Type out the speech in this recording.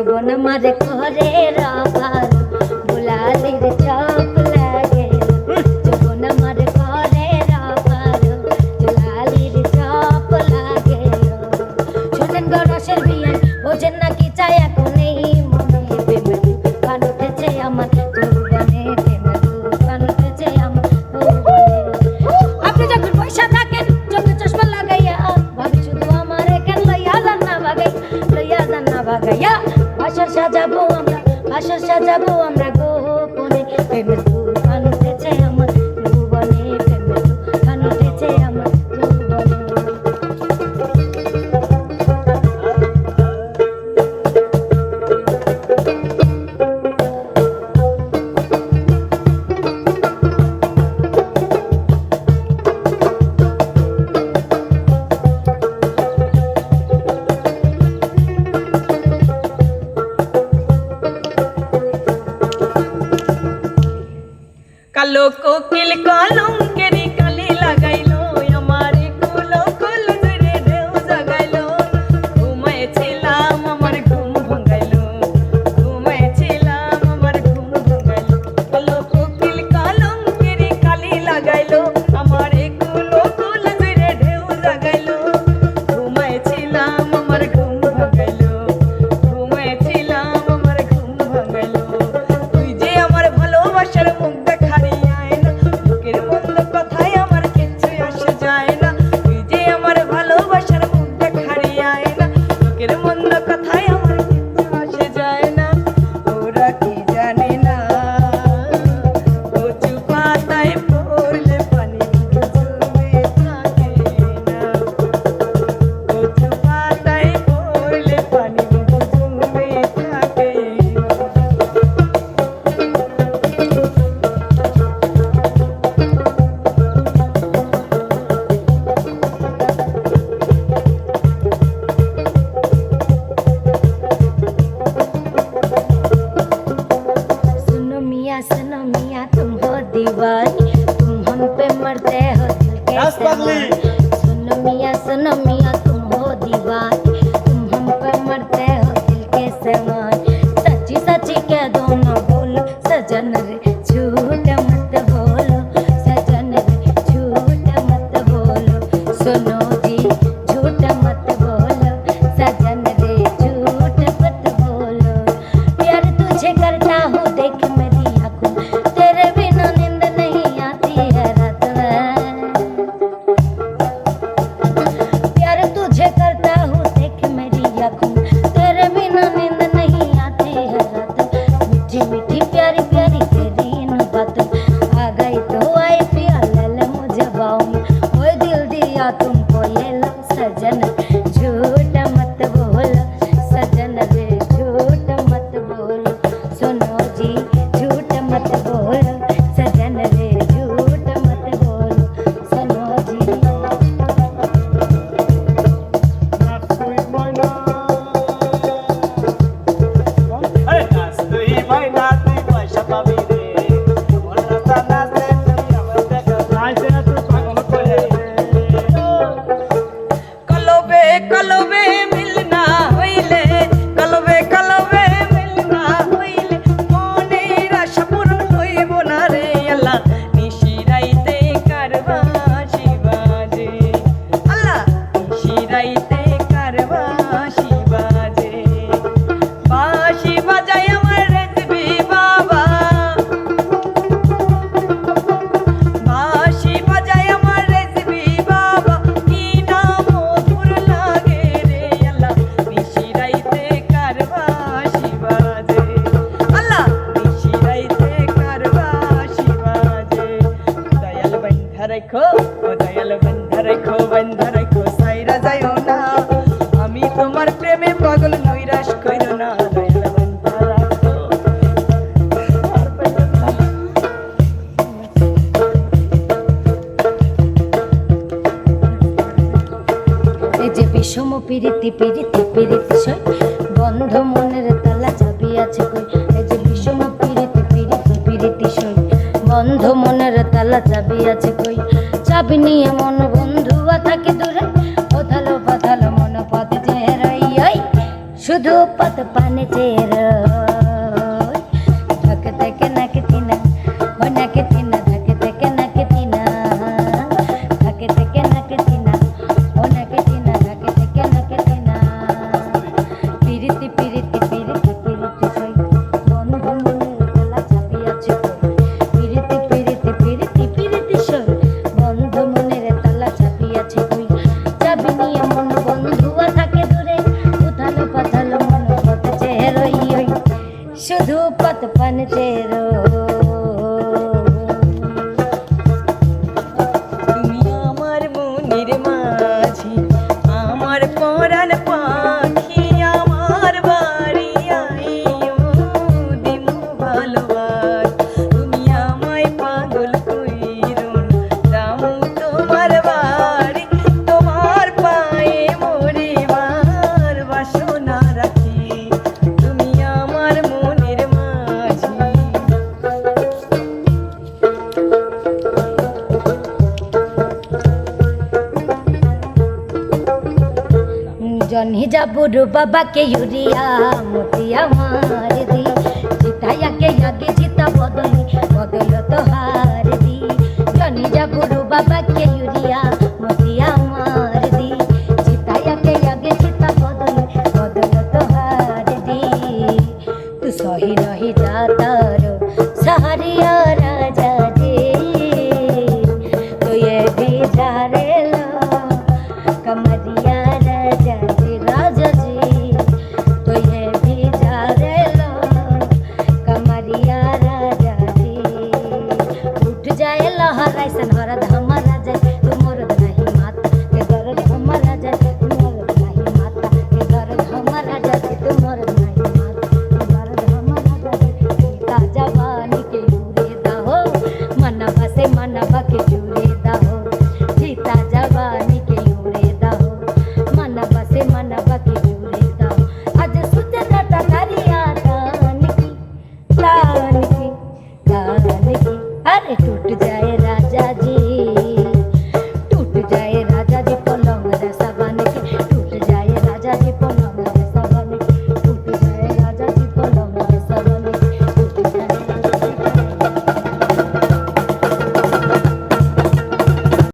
জীবন মাঝে ঘরে রাখার বুলালির চা বাসা সাজাবো আমরা বাসা সাজাবো আমরা গোপনে কালো কোকিল কলম very bloody. রাখো দয়াল সাইরা যাইও না। আমি তোমার প্রেমে পাগল, নৈরাশ না যে বিষম পিরিতি পিরিতি পিরিতি সয় বন্ধ মনের তালা চাবি আছে কই? এই যে বিষম পিরিতি পিরিতি পিরিতি সয় বন্ধ মনের তালা চাবি আছে কই? চাবি নিয়ে মন বন্ধুয়া থাকে দূরে? পথালো পথালো মন পথ চেহারাই শুধু পথ পানে চেহারা জনি যাবুর বাবাকে ইউরিয়া মতি আমার দি। জিতাইয়াকে আগে জিতা বদলি বদল তো হার দি। জনি যাবুর বাবা